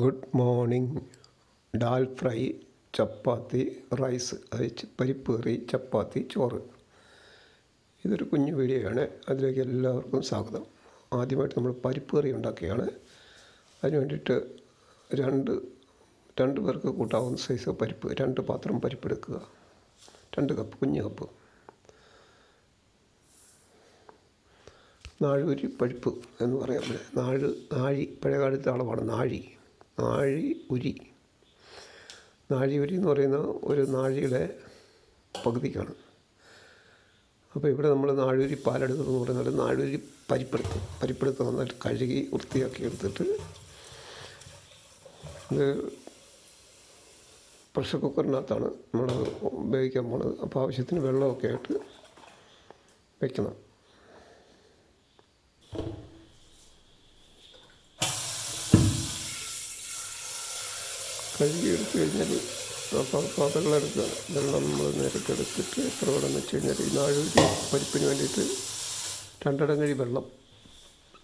Good morning. Dal fry chapati rice അത് പരിപ്പ് കറി ചപ്പാത്തി ചോറ്. ഇതൊരു കുഞ്ഞു വീഡിയോയാണ്. അതിലേക്ക് എല്ലാവർക്കും സ്വാഗതം. ആദ്യമായിട്ട് നമ്മൾ പരിപ്പ് കറി ഉണ്ടാക്കുകയാണ്. അതിന് വേണ്ടിയിട്ട് രണ്ട് രണ്ട് പേർക്ക് കൂട്ടാവുന്ന സൈസ് പരിപ്പ് രണ്ട് പാത്രം പരിപ്പ് എടുക്കുക രണ്ട് കപ്പ് കുഞ്ഞു കപ്പ് നാഴൂരി പരിപ്പ് എന്ന് പറയാം. നാഴ് നാഴി പഴയകാലത്തെ അളവാണ് നാഴി. നാഴി ഉരി നാഴി ഉരി എന്ന് പറയുന്ന ഒരു നാഴിയുടെ പകുതിക്കാണ്. അപ്പോൾ ഇവിടെ നമ്മൾ നാഴൂരി പാലെടുത്തെന്ന് പറയുന്നത് നാഴൂരി പരിപ്പെടുത്ത്. പരിപ്പെടുത്ത് നന്നായിട്ട് കഴുകി വൃത്തിയാക്കി എടുത്തിട്ട് ഇത് പ്രഷർ കുക്കറിനകത്താണ് നമ്മൾ ഉപയോഗിക്കാൻ പോണത്. അപ്പോൾ ആവശ്യത്തിന് വെള്ളമൊക്കെ ആയിട്ട് വയ്ക്കണം കഴുകി എടുത്തു കഴിഞ്ഞാൽ പാത്രങ്ങളെടുക്കുക വെള്ളം നമ്മൾ നേരിട്ട് എടുത്തിട്ട് എത്ര വെള്ളം വെച്ച് കഴിഞ്ഞാൽ ഈ നാഴുകി പരിപ്പിന് വേണ്ടിയിട്ട് രണ്ടിടങ്ങഴി വെള്ളം.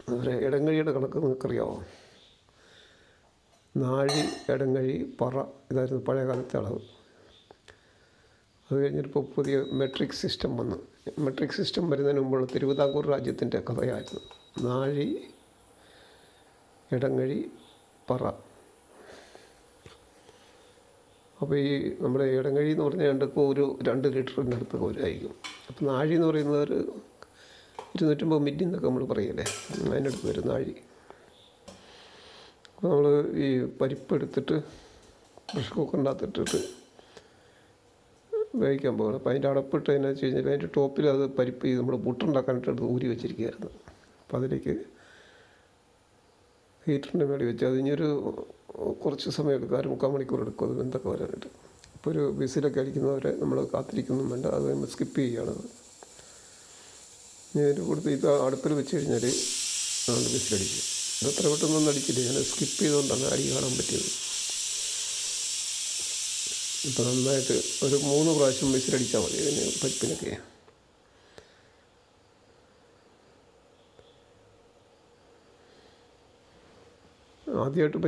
അതുപോലെ ഇടങ്ങഴിയുടെ കണക്ക് നിങ്ങൾക്കറിയാമോ നാഴി ഇടങ്ങഴി പറ ഇതായിരുന്നു പഴയ കാലത്തെ അളവ്. അത് കഴിഞ്ഞിട്ടിപ്പോൾ പുതിയ മെട്രിക് സിസ്റ്റം വന്നു. മെട്രിക് സിസ്റ്റം വരുന്നതിന് മുമ്പുള്ള തിരുവിതാംകൂർ രാജ്യത്തിന്റെ കഥയായിരുന്നു. നാഴി ഇടങ്ങഴി പറ. അപ്പോൾ ഈ നമ്മുടെ ഇടങ്ങഴി എന്ന് പറഞ്ഞാൽ രണ്ടൊക്കെ ഒരു രണ്ട് ലിറ്ററിന്റെ അടുത്ത് പോരായിരിക്കും. അപ്പോൾ നാഴി എന്ന് പറയുന്നത് ഒരു ഇരുന്നൂറ്റമ്പത് മില്ലി എന്നൊക്കെ നമ്മൾ പറയില്ലേ? അതിനടുത്ത് വരും നാഴി. അപ്പോൾ നമ്മൾ ഈ പരിപ്പ് എടുത്തിട്ട് പ്രഷർ കുക്കറിന്റെ ഇട്ടിട്ട് വേവിക്കാൻ പോകണം അപ്പോൾ അതിന്റെ അടപ്പിട്ട് എന്നാ വെച്ച് കഴിഞ്ഞാൽ അതിന്റെ ടോപ്പിൽ അത് പരിപ്പ് ഈ നമ്മൾ പുട്ടുണ്ടാക്കാനായിട്ട് ഊരി വെച്ചിരിക്കുകയായിരുന്നു. അപ്പോൾ അതിലേക്ക് ഹീറ്ററിന്റെ മേളിൽ വെച്ച് അത് ഇനിയൊരു കുറച്ച് സമയം എടുക്കും അര മുക്കാൽ മണിക്കൂർ എടുക്കും അത് വെന്തൊക്കെ വരാനായിട്ട്. ഇപ്പോൾ ഒരു വിസിലൊക്കെ അടിക്കുന്നവരെ നമ്മൾ കാത്തിരിക്കുന്നു വേണ്ട അത് നമ്മൾ സ്കിപ്പ് ചെയ്യുകയാണത് ഞാൻ എന്റെ കൂടുതൽ ഇത് അടുപ്പിൽ വെച്ച് കഴിഞ്ഞാൽ നമ്മൾ വിസിലടിക്കും ഇത് അത്ര പെട്ടെന്നൊന്നും അടിക്കില്ല. ഞാൻ സ്കിപ്പ് ചെയ്തുകൊണ്ടാണ് അടി കാണാൻ പറ്റിയത്. ഇപ്പോൾ നന്നായിട്ട് ഒരു മൂന്ന് പ്രാവശ്യം വിസിലടിച്ചാൽ മതി ഇതിന് പരിപ്പിനൊക്കെ. ആദ്യമായിട്ട്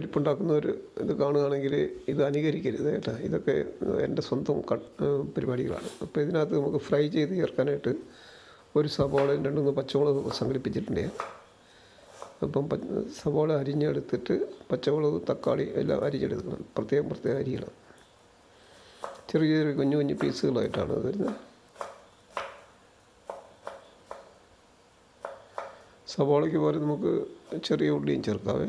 ഒരു ഇത് കാണുകയാണെങ്കിൽ ഇത് അനുകരിക്കരുത് കേട്ടോ. ഇതൊക്കെ എന്റെ സ്വന്തം പരിപാടികളാണ്. അപ്പോൾ ഇതിനകത്ത് നമുക്ക് ഫ്രൈ ചെയ്ത് ചേർക്കാനായിട്ട് ഒരു സവാളയും രണ്ട് മൂന്ന് പച്ചമുളക് സംഘടിപ്പിച്ചിട്ടുണ്ട് അപ്പം സവാള അരിഞ്ഞെടുത്തിട്ട് പച്ചമുളക് തക്കാളി എല്ലാം അരിഞ്ഞെടുക്കണം. പ്രത്യേകം പ്രത്യേകം അരിയണം. ചെറിയ ചെറിയ കുഞ്ഞു കുഞ്ഞു പീസുകളായിട്ടാണ് അത് വരുന്നത്. സവാളയ്ക്ക് പോലെ നമുക്ക് ചെറിയ ഉള്ളിയും ചേർക്കാവേ.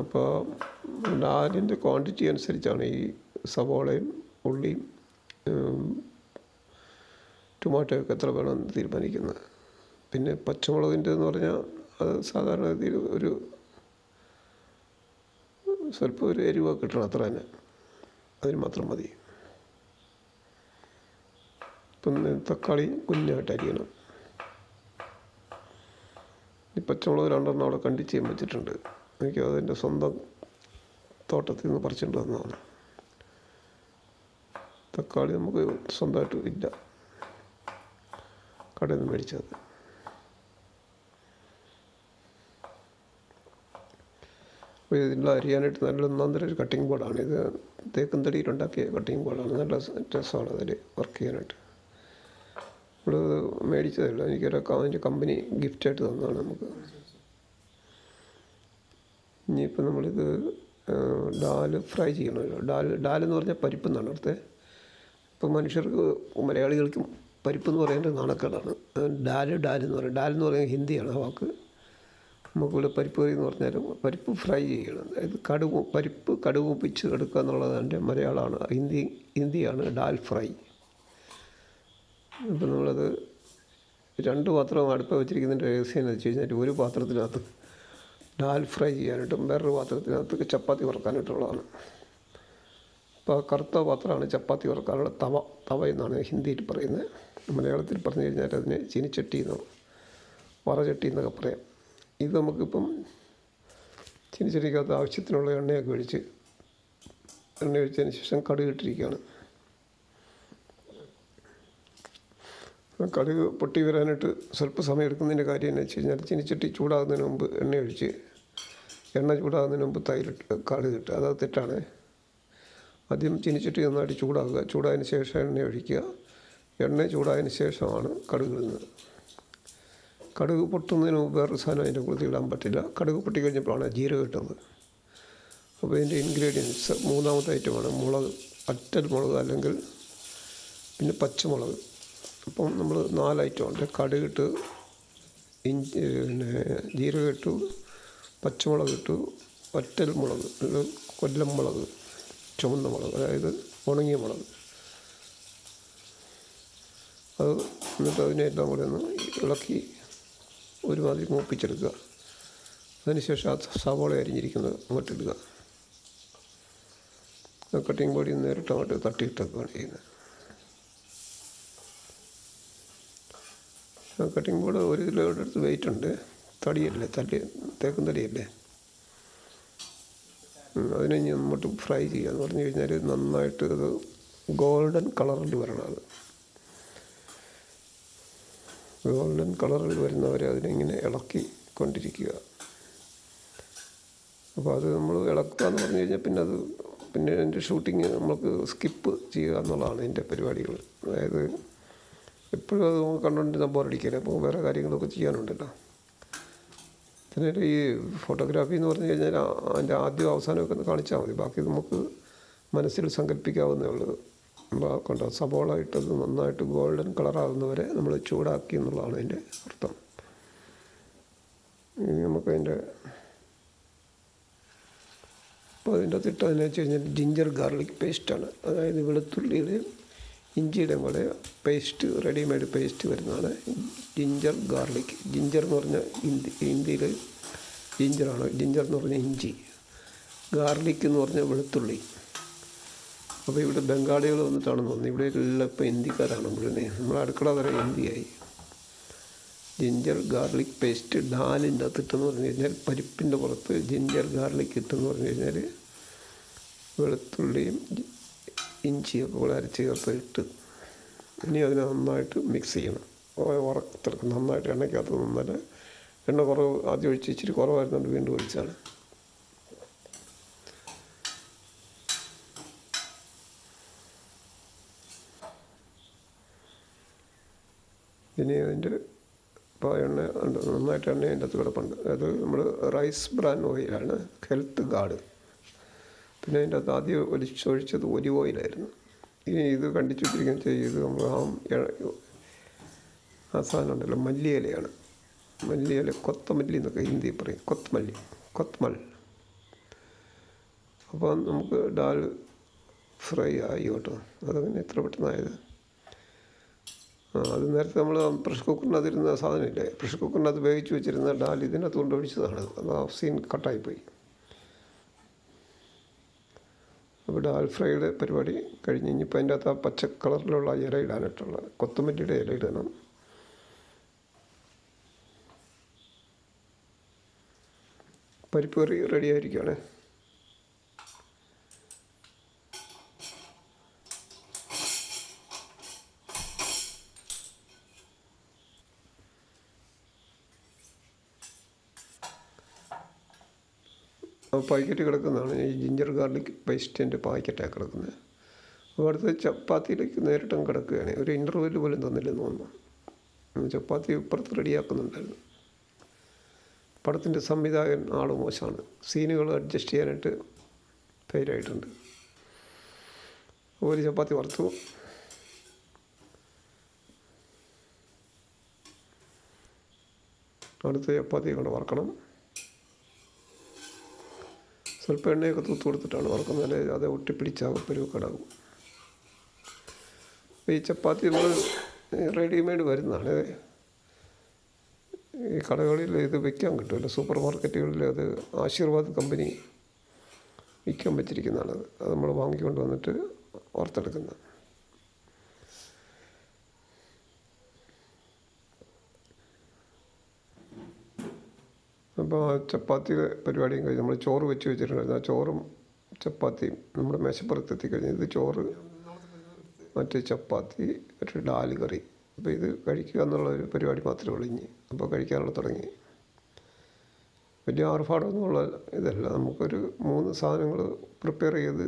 അപ്പോൾ നാലിന്റെ ക്വാണ്ടിറ്റി അനുസരിച്ചാണ് ഈ സവോളയും ഉള്ളിയും ടൊമാറ്റോയൊക്കെ എത്ര വേണമെന്ന് തീരുമാനിക്കുന്നത്. പിന്നെ പച്ചമുളകിന്റെ എന്ന് പറഞ്ഞാൽ അത് സാധാരണ രീതിയിൽ ഒരു സ്വല്പം ഒരു എരിവ് കിട്ടണം അത്ര തന്നെ. അതിന് മാത്രം മതി. പിന്നെ തക്കാളി കുഞ്ഞായിട്ട് അരിയണം. ഈ പച്ചമുളക് രണ്ടെണ്ണം അവിടെ കണ്ടിച്ച് വെച്ചിട്ടുണ്ട്. എനിക്ക് അതെന്റെ സ്വന്തം തോട്ടത്തിൽ നിന്ന് പറിച്ചുകൊണ്ട് വന്നതാണ്. തക്കാളി നമുക്ക് സ്വന്തമായിട്ട് ഇല്ല. കടയിൽ നിന്ന് മേടിച്ചത്. അപ്പോൾ ഇതിനുള്ള അരിയാനായിട്ട് നല്ല ഒന്നാന്തര ഒരു കട്ടിംഗ് ബോർഡാണ് ഇത് തേക്കും തടിയിലുണ്ടാക്കിയ കട്ടിങ് ബോർഡാണ് നല്ല രസമാണ് അതിൽ വർക്ക് ചെയ്യാനായിട്ട്. നമ്മൾ മേടിച്ചതല്ല. എനിക്കൊരു അതിന്റെ കമ്പനി ഗിഫ്റ്റായിട്ട് തന്നതാണ് നമുക്ക്. ഇനിയിപ്പോൾ നമ്മളിത് ഡാൽ ഫ്രൈ ചെയ്യണമല്ലോ ഡാൽ ഡാൽ എന്ന് പറഞ്ഞാൽ പരിപ്പ് എന്നാണ് അവിടുത്തെ. ഇപ്പോൾ മനുഷ്യർക്ക് മലയാളികൾക്കും പരിപ്പ് എന്ന് പറയുന്നത് നാണക്കേടാണ്. ഡാൽ ഡാൽ എന്ന് പറയും. ഡാൽ എന്ന് പറയുന്നത് ഹിന്ദിയാണ് ആ വാക്ക്. നമുക്കിവിടെ പരിപ്പ് കറി എന്ന് പറഞ്ഞാലും പരിപ്പ് ഫ്രൈ ചെയ്യണം. അതായത് കടുക് പരിപ്പ് കടുക് ഒപ്പിച്ച് എടുക്കുക എന്നുള്ളത് എന്റെ മലയാളമാണ്. ഹിന്ദി ഹിന്ദിയാണ് ഡാൽ ഫ്രൈ. ഇപ്പം നമ്മളത് രണ്ട് പാത്രം അടുപ്പ് വെച്ചിരിക്കുന്നതിന്റെ രഹസ്യം എന്ന് വെച്ച് കഴിഞ്ഞാൽ ഒരു പാത്രത്തിനകത്ത് ഡാൽ ഫ്രൈ ചെയ്യാനായിട്ടും വേറൊരു പാത്രത്തിനകത്ത് ചപ്പാത്തി വറുക്കാനായിട്ടുള്ളതാണ്. അപ്പോൾ കറുത്ത പാത്രമാണ് ചപ്പാത്തി വറുക്കാനുള്ള തവ തവ എന്നാണ് ഹിന്ദിയിൽ പറയുന്നത്. മലയാളത്തിൽ പറഞ്ഞു കഴിഞ്ഞാൽ അതിനെ ചീനിച്ചട്ടി എന്നാണ് വറചട്ടി എന്നൊക്കെ പറയാം. ഇത് നമുക്കിപ്പം ചീനിച്ചട്ടിക്കകത്ത് ആവശ്യത്തിനുള്ള എണ്ണയൊക്കെ ഒഴിച്ച് എണ്ണ ഒഴിച്ചതിന് ശേഷം കടുക് കടുക് പൊട്ടി വരാനായിട്ട് സ്വല്പ സമയം എടുക്കുന്നതിന്റെ കാര്യം എന്ന് വെച്ച് കഴിഞ്ഞാൽ ചീനിച്ചട്ടി ചൂടാകുന്നതിന് മുമ്പ് എണ്ണ ഒഴിച്ച് എണ്ണ ചൂടാകുന്നതിന് മുമ്പ് തൈരിട്ട് കടുക് ഇട്ട്. അത് തെറ്റാണ് ആദ്യം ചീനിച്ചട്ടി നന്നായിട്ട് ചൂടാകുക ചൂടായതിന് ശേഷം എണ്ണ ഒഴിക്കുക. എണ്ണ ചൂടായതിന് ശേഷമാണ് കടുക് ഇടുന്നത്. കടുക് പൊട്ടുന്നതിന് മുമ്പ് വേറൊരു സാധനം അതിന്റെ കൂടുതൽ ഇടാൻ പറ്റില്ല. കടുക് പൊട്ടി കഴിഞ്ഞപ്പോഴാണ് ജീരകം ഇട്ടത് അപ്പോൾ ഇതിന്റെ ഇൻഗ്രീഡിയൻസ് മൂന്നാമത്തെ ഐറ്റമാണ് മുളക് അറ്റൽ മുളക് അല്ലെങ്കിൽ പിന്നെ പച്ചമുളക്. അപ്പം നമ്മൾ നാല് ഐറ്റം ഉണ്ട്. കടുകിട്ട് ഇഞ്ചി പിന്നെ ജീരകം ഇട്ടു പച്ചമുളക് ഇട്ടു ഒറ്റൽ മുളക് കൊല്ലം മുളക് ചുവന്ന മുളക് അതായത് ഉണങ്ങിയ മുളക് അത് എന്നിട്ട് അതിനെല്ലാം കൂടെ ഒന്ന് ഇളക്കി ഒരുമാതിരി മൂപ്പിച്ചെടുക്കുക. അതിനുശേഷം ആ സവോള അരിഞ്ഞിരിക്കുന്നത് അങ്ങോട്ടിടുക. കട്ടിങ് ബോഡി നേരിട്ട് അങ്ങോട്ട് തട്ടിയിട്ടൊക്കെയാണ് ചെയ്യുന്നത്. ആ കട്ടിങ് ബോർഡ് ഒരു കിലോയുടെ അടുത്ത് വെയിറ്റ് ഉണ്ട്. തടിയല്ലേ? തടി തേക്കും തടിയല്ലേ? അതിനെ ഇനി അങ്ങോട്ട് ഫ്രൈ ചെയ്യാന്ന് പറഞ്ഞു കഴിഞ്ഞാൽ നന്നായിട്ട് അത് ഗോൾഡൻ കളറിൽ വരണം അത്. ഗോൾഡൻ കളറിൽ വരുന്നവരെ അതിനെ ഇളക്കി കൊണ്ടിരിക്കുക. അപ്പോൾ അത് നമ്മൾ ഇളക്കുക എന്ന് പറഞ്ഞു കഴിഞ്ഞാൽ പിന്നെ അത് പിന്നെ അതിന്റെ ഷൂട്ടിങ് നമുക്ക് സ്കിപ്പ് ചെയ്യുക എന്നുള്ളതാണ് എന്റെ പരിപാടികൾ. അതായത് എപ്പോഴും അത് നമുക്ക് കണ്ടുകൊണ്ടിരുന്ന ബോറടിക്കില്ല അപ്പോൾ വേറെ കാര്യങ്ങളൊക്കെ ചെയ്യാനുണ്ടല്ലോ. പിന്നെ ഈ ഫോട്ടോഗ്രാഫി എന്ന് പറഞ്ഞു കഴിഞ്ഞാൽ അതിന്റെ ആദ്യം അവസാനമൊക്കെ ഒന്ന് കാണിച്ചാൽ മതി. ബാക്കി നമുക്ക് മനസ്സിൽ സങ്കല്പിക്കാവുന്നേ ഉള്ളത് കണ്ടോ സബോള ഇട്ടത് നന്നായിട്ട് ഗോൾഡൻ കളറാകുന്നവരെ നമ്മൾ ചൂടാക്കി എന്നുള്ളതാണ് അതിന്റെ അർത്ഥം. ഇനി നമുക്കതിന്റെ അപ്പോൾ അതിന്റെ അകത്ത് ഇട്ടതെന്ന് വെച്ച് കഴിഞ്ഞാൽ ജിഞ്ചർ ഗാർലിക് പേസ്റ്റാണ് അതായത് വെളുത്തുള്ളിയുടെയും ഇഞ്ചിയുടെയും കൂടെ പേസ്റ്റ് റെഡിമെയ്ഡ് പേസ്റ്റ് വരുന്നതാണ്. Ginger garlic. ജിഞ്ചർ എന്ന് പറഞ്ഞാൽ ഹിന്ദി ഹിന്ദിയിൽ ജിഞ്ചറാണ് ജിഞ്ചർ എന്ന് പറഞ്ഞാൽ ഇഞ്ചി. ഗാർലിക് എന്ന് പറഞ്ഞാൽ വെളുത്തുള്ളി. അപ്പോൾ ഇവിടെ ബംഗാളികൾ വന്നിട്ടാണെന്ന് തോന്നുന്നു. ഇവിടെ എല്ലാം ഇപ്പോൾ ഹിന്ദിക്കാരാണ് മുഴുവനെ നമ്മൾ അടുക്കള വരെ ഹിന്ദിയായി. ജിഞ്ചർ ഗാർലിക് പേസ്റ്റ് ഡാലിന്റെ അകത്തിട്ടെന്ന് പറഞ്ഞു കഴിഞ്ഞാൽ പരിപ്പിന്റെ പുറത്ത് ജിഞ്ചർ ഗാർലിക് ഇട്ടെന്ന് പറഞ്ഞു കഴിഞ്ഞാൽ വെളുത്തുള്ളിയും ഇഞ്ചിയൊക്കെ കൂടെ അരച്ച് ചേർത്ത് ഇട്ട് ഇനി അതിനെ നന്നായിട്ട് മിക്സ് ചെയ്യണം. ഉറക്കത്തിറക്കും നന്നായിട്ട് എണ്ണയ്ക്കകത്ത് നന്നായിട്ട് എണ്ണ കുറവ് ആദ്യം ഒഴിച്ച് ഇച്ചിരി കുറവായിരുന്നുകൊണ്ട് വീണ്ടും ഒഴിച്ചാണ്. ഇനി അതിന്റെ എണ്ണ ഉണ്ട് നന്നായിട്ട് എണ്ണ അതിന്റെ അകത്ത് കിടപ്പുണ്ട്. അത് നമ്മൾ റൈസ് ബ്രാൻ ഓയിലാണ് ഹെൽത്ത് ഗാർഡ്. പിന്നെ അതിന്റെ അകത്ത് ആദ്യം ഒലിച്ചൊഴിച്ചത് ഒലിവ് ഓയിലായിരുന്നു. ഇനി ഇത് കണ്ടിച്ചു വെച്ചിരിക്കുകയും ചെയ്ത് നമ്മൾ ആ സാധനം ഉണ്ടല്ലോ മല്ലിയിലയാണ്. മല്ലിയില കൊത്തമല്ലി എന്നൊക്കെ ഹിന്ദി പറയും. കൊത്തമല്ലി കൊത്തമൽ അപ്പോൾ നമുക്ക് ഡാൽ ഫ്രൈ ആയി കേട്ടോ. അതങ്ങനെ എത്ര പെട്ടെന്നായത്? ആ അത് നേരത്തെ നമ്മൾ പ്രഷർ കുക്കറിനകത്തിരുന്ന സാധനമില്ലേ പ്രഷർ കുക്കറിനകത്ത് വേവിച്ച് വെച്ചിരുന്ന ഡാൽ ഇതിനകത്ത് കൊണ്ടൊഴിച്ചതാണ് അത് ആ സീൻ കട്ടായിപ്പോയി അപ്പോൾ ഡാൽ പരിപാടി കഴിഞ്ഞ് ഇനിയിപ്പോൾ അതിന്റെ അകത്ത് ആ പച്ച കളറിലുള്ള ഇല ഇടാനായിട്ടുള്ള കൊത്തമല്ലിയുടെ ഇല ഇടണം. പരിപ്പ് കറി റെഡി ആയിരിക്കുകയാണ് പാക്കറ്റ് കിടക്കുന്നതാണ്. ഈ ജിഞ്ചർ ഗാർലിക് പേസ്റ്റിന്റെ പാക്കറ്റാണ് കിടക്കുന്നത് അപ്പോൾ അടുത്ത് ചപ്പാത്തിയിലേക്ക് നേരിട്ടും കിടക്കുകയാണ്. ഒരു ഇന്റർവ്യൂൽ പോലും തന്നില്ലെന്ന് തോന്നുന്നു. ചപ്പാത്തി ഇപ്പുറത്ത് റെഡിയാക്കുന്നുണ്ടായിരുന്നു പടത്തിന്റെ സംവിധായകൻ ആൾ മോശമാണ് സീനുകൾ അഡ്ജസ്റ്റ് ചെയ്യാനായിട്ട് ഫെയിലായിട്ടുണ്ട് ഒരു ചപ്പാത്തി വറുത്തു. അടുത്ത ചപ്പാത്തി കൊണ്ട് വറക്കണം. സ്വല്പം എണ്ണയൊക്കെ തൂത്ത് കൊടുത്തിട്ടാണ് വറക്കുന്നത്. അത് ഒട്ടിപ്പിടിച്ചാകും പെരുവക്കടാകും ഈ ചപ്പാത്തി നമ്മൾ റെഡിമെയ്ഡ് വരുന്നതാണ്. ഈ കടകളിൽ ഇത് വിൽക്കാൻ കിട്ടുമല്ലോ. സൂപ്പർ മാർക്കറ്റുകളിൽ അത് ആശീർവാദ് കമ്പനി വിൽക്കാൻ വെച്ചിരിക്കുന്നതാണ്. അത് നമ്മൾ വാങ്ങിക്കൊണ്ട് വന്നിട്ട് വറുത്തെടുക്കുന്നത്. അപ്പോൾ ചപ്പാത്തി പരിപാടിയും കഴിഞ്ഞ് നമ്മൾ ചോറ് വെച്ച് വെച്ചിട്ടുണ്ടായിരുന്നു. ആ ചോറും ചപ്പാത്തിയും നമ്മുടെ മേശപ്പുറത്ത് എത്തിക്കഴിഞ്ഞ് ഇത് ചോറ് മറ്റേ ചപ്പാത്തി ഒരു ഡാൽ കറി. അപ്പോൾ ഇത് കഴിക്കുക എന്നുള്ള ഒരു പരിപാടി മാത്രമേ ഉള്ളൂ ഇനി. അപ്പോൾ കഴിക്കാനുള്ള തുടങ്ങി. വലിയ ആർഭാടമൊന്നുമുള്ള ഇതല്ല. നമുക്കൊരു മൂന്ന് സാധനങ്ങൾ പ്രിപ്പയർ ചെയ്ത്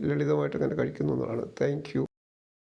ലളിതമായിട്ട് അങ്ങനെ കഴിക്കുന്നു എന്നുള്ളതാണ്. Thank you.